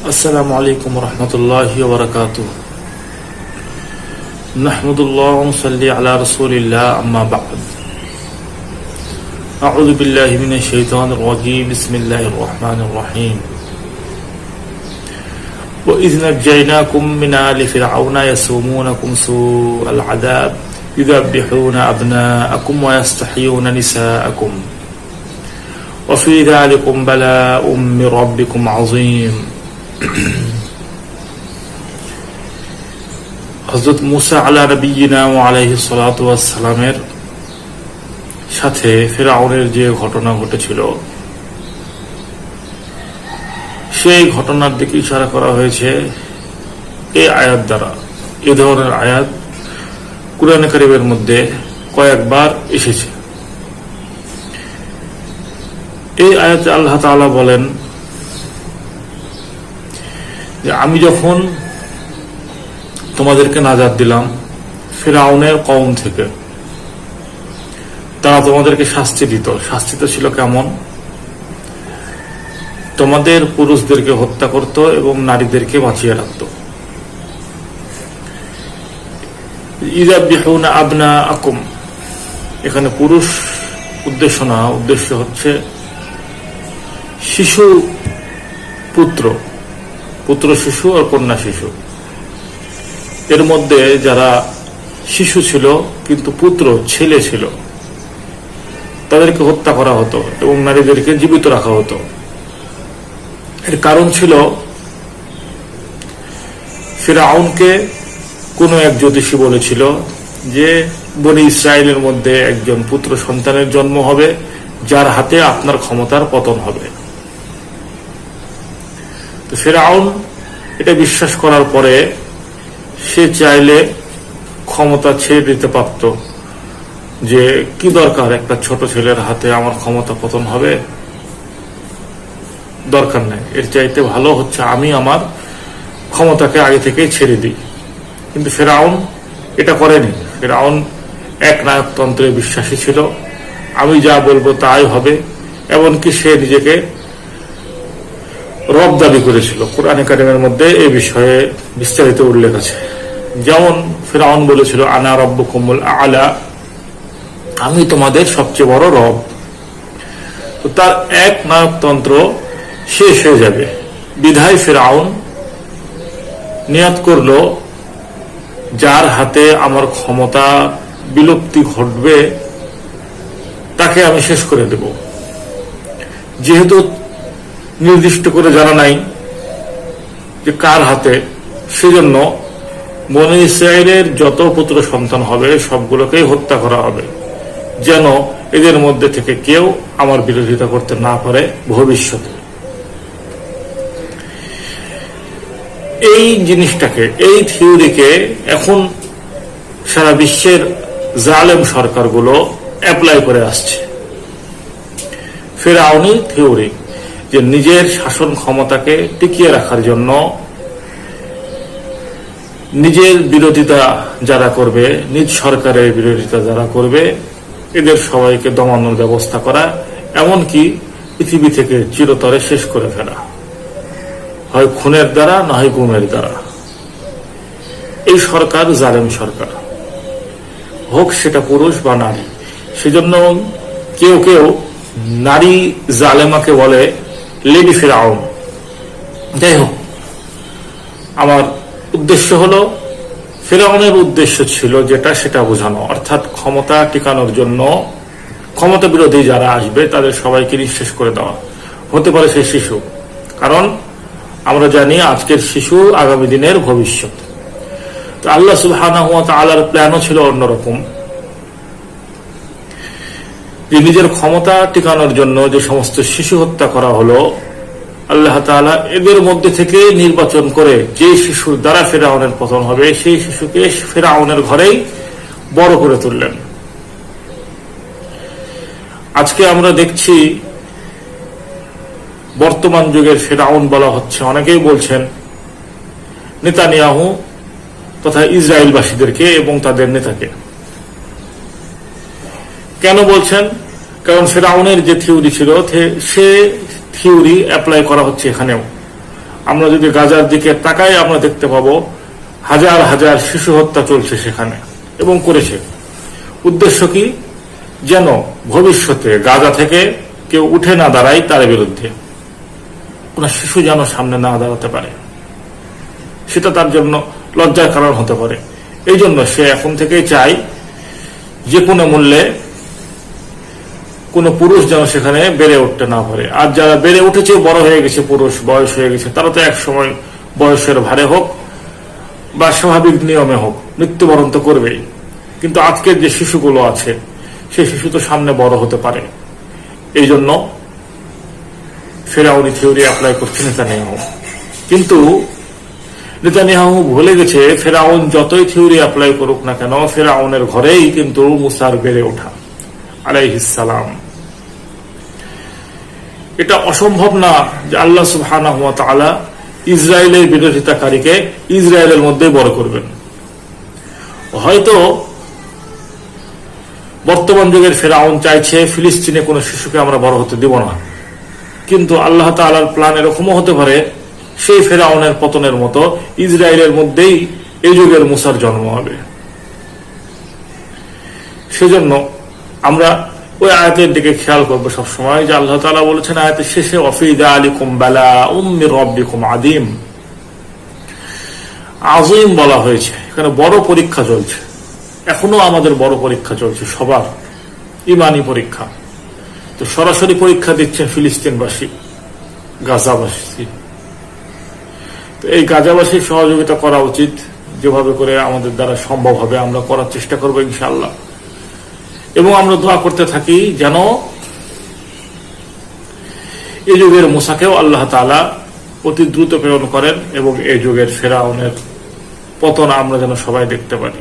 السلام عليكم ورحمة الله وبركاته. نحمد الله ونصلي على رسول الله أما بعد. أعوذ بالله من الشيطان الرجيم. بسم الله الرحمن الرحيم. وإذ نجيناكم من آل فرعون يسومونكم سوء العذاب يذبحون أبناءكم ويستحيون نساءكم. وفي ذلكم بلاء من ربكم عظيم. হজরত মুসা আলা নবীনা আলাইহি সালামের সাথে ফেরাউনের যে ঘটনা ঘটেছিল, সেই ঘটনার দিকে ইশারা করা হয়েছে এই আয়াত দ্বারা। এ ধরনের আয়াত কুরআন কারিমের মধ্যে কয়েকবার এসেছে। এই আয়াতে আল্লাহ তাআলা বলেন যে আমি যখন তোমাদেরকে নাজাদ দিলাম, ফেরাউনের কম থেকে, তারা তোমাদেরকে শাস্তি দিত। শাস্তি তো ছিল কেমন? তোমাদের পুরুষদেরকে হত্যা করত এবং নারীদেরকে বাঁচিয়ে রাখত। আবনা আকুম এখানে পুরুষ উদ্দেশ্য না, উদ্দেশ্য হচ্ছে শিশু পুত্র পুত্র শিশু আর কন্যা শিশু। এর মধ্যে যারা শিশু ছিল, কিন্তু পুত্র ছেলে ছিল, তাদেরকে হত্যা করা হতো এবং নারীদেরকে জীবিত রাখা হতো। এর কারণ ছিল, ফিরাউনকে কোনো এক জ্যোতিষী বলেছিল যে, বনি ইসরায়েলের মধ্যে একজন পুত্র সন্তানের জন্ম হবে, যার হাতে আপনার ক্ষমতার পতন হবে। তো ফেরাউন এটা বিশ্বাস করার পরে সে চাইলে ক্ষমতা ছেড়ে দিতে পারত যে, কি দরকার? একটা ছোট ছেলের হাতে আমার ক্ষমতা পতন হবে? দরকার নেই। এর চাইতে ভালো হচ্ছে আমি আমার ক্ষমতাকে আগে থেকেই ছেড়ে দিই। কিন্তু ফেরাউন এটা করেনি। ফেরাউন এক নায়কতন্ত্রে বিশ্বাসী ছিল। আমি যা বলব তাই হবে। এমনকি সে নিজেকে রব দাবি করেছিল। কোরআন কারিমের মধ্যে এই বিষয়ে বিস্তারিত উল্লেখ আছে। যেমন ফেরাউন বলেছিল, আনা রব্ব কমল আলা আমি তোমাদের সবচেয়ে বড় রব। তো তার এক নায়কতন্ত্র শেষ হয়ে যাবে। বিধায় ফেরাউন নিয়াত করল, যার হাতে আমার ক্ষমতা বিলুপ্তি ঘটবে, তাকে আমি শেষ করে দেব। যেহেতু নির্দিষ্ট করে জানা নাই যে কার হাতে। সেজন্য বনে ইসরায়েলের যত পুত্র সন্তান হবে, সবগুলোকেই হত্যা করা হবে, যেন এদের মধ্যে থেকে কেউ আমার বিরোধিতা করতে না পারে ভবিষ্যতে। এই জিনিসটাকে, এই থিওরিকে এখন সারা বিশ্বের জালেম সরকারগুলো অ্যাপ্লাই করে আসছে। ফেরাউনি থিওরি। যে নিজের শাসন ক্ষমতাকে টিকিয়ে রাখার জন্য নিজের বিরোধিতা যারা করবে, নিজ সরকারের বিরোধিতা যারা করবে, এদের সবাইকে দমানোর ব্যবস্থা করা, এমনকি পৃথিবী থেকে চিরতরে শেষ করে ফেলা। হয় খুনের দ্বারা, না হয় গুমের দ্বারা। এই সরকার জালেম সরকার। হোক সেটা পুরুষ বা নারী, সেজন্য কেউ কেউ নারী জালেমাকে বলে লেডি ফেরাউন। যাই হোক আমার উদ্দেশ্য হলো, ফেরাউনের উদ্দেশ্য ছিল যেটা, সেটা বোঝানো। অর্থাৎ ক্ষমতা টিকানোর জন্য ক্ষমতা বিরোধী যারা আসবে, তাদের সবাইকে নিঃশেষ করে দেওয়া। হতে পারে সেই শিশু। কারণ, আমরা জানি আজকের শিশু আগামী দিনের ভবিষ্যৎ। তো আল্লাহ সুবাহ আল্লাহর প্ল্যানও ছিল অন্যরকম। যে নিজের ক্ষমতা টিকানোর জন্য যে সমস্ত শিশু হত্যা করা হলো, আল্লাহ তালা এদের মধ্যে থেকে নির্বাচন করে যে শিশুর দ্বারা ফেরাউনের পতন হবে, সেই শিশুকে ফেরাউনের ঘরেই বড় করে তুললেন। আজকে আমরা দেখছি বর্তমান যুগের ফেরাউন বলা হচ্ছে। অনেকেই বলছেন নেতানিয়াহু তথা ইসরায়েলবাসীদেরকে এবং তাদের নেতাকে। কেন বলছেন? কারণ ফেরাউনের যে থিওরি ছিল সে থিওরি অ্যাপ্লাই করা হচ্ছে এখানেও। আমরা যদি গাজার দিকে তাকাই, আমরা দেখতে পাবো হাজার হাজার শিশু হত্যা চলছে সেখানে এবং করেছে। উদ্দেশ্য কি? যেন ভবিষ্যতে গাজা থেকে কেউ উঠে না দাঁড়ায় তার বিরুদ্ধে। কোন শিশু যেন সামনে না দাঁড়াতে পারে। সেটা তার জন্য লজ্জার কারণ হতে পারে। এই জন্য সে এখন থেকেই চাই যে কোনো মূল্যে কোন পুরুষ যেন সেখানে বেড়ে উঠতে না পারে। আর যারা বেড়ে উঠেছে, বড় হয়ে গেছে পুরুষ, বয়স হয়ে গেছে, তারা তো এক সময় বয়সের ভারে হোক বা স্বাভাবিক নিয়মে হোক, মৃত্যুবরণ তো করবেই। কিন্তু আজকের যে শিশুগুলো আছে, সেই শিশু তো সামনে বড় হতে পারে। এই জন্য ফেরাউনি থিওরি অ্যাপ্লাই করছে নেতানিয়াহু। কিন্তু নেতানিয়াহু ভুলে গেছে, ফেরাউন যতই থিওরি অ্যাপ্লাই করুক না কেন, ফেরাউনের ঘরেই কিন্তু মুসার বেড়ে ওঠা আলাইহিসালাম এটা অসম্ভব না যে আল্লাহ সুবহানাহু ওয়া তাআলা ইসরায়েলের বিরোধিতাকারীকে ইসরায়েলের মধ্যে বড় করবেন। হয়তো বর্তমান যুগের ফেরাউন চাইছে ফিলিস্তিনে কোনো শিশুকে আমরা বড় হতে দিব না। কিন্তু আল্লাহ তাআলার প্ল্যান এরকমও হতে পারে, সেই ফেরাউনের পতনের মতো ইসরায়েলের মধ্যেই এই যুগের মুসার জন্ম হবে। সেজন্য আমরা ওই আয়াতের দিকে খেয়াল করব সবসময় যে আল্লাহ তালা বলেছেন আয়াতের শেষে অফিদা আলিকুম বেলা উম্মি রব্বিকুম আদিম আজিম বলা হয়েছে। এখানে বড় পরীক্ষা চলছে। এখনও আমাদের বড় পরীক্ষা চলছে সবার। ইমানি পরীক্ষা। তো সরাসরি পরীক্ষা দিচ্ছেন ফিলিস্তিনবাসী, গাজাবাসী। তো এই গাজাবাসীর সহযোগিতা করা উচিত। যেভাবে করে আমাদের দ্বারা সম্ভব হবে আমরা করার চেষ্টা করব ইনশাআল্লাহ। এবং আমরা দোয়া করতে থাকি যেন এই যুগের মুসাকেও আল্লাহ তালা অতি দ্রুত প্রেরণ করেন এবং এই যুগের ফেরাউনের পতন আমরা যেন সবাই দেখতে পারি।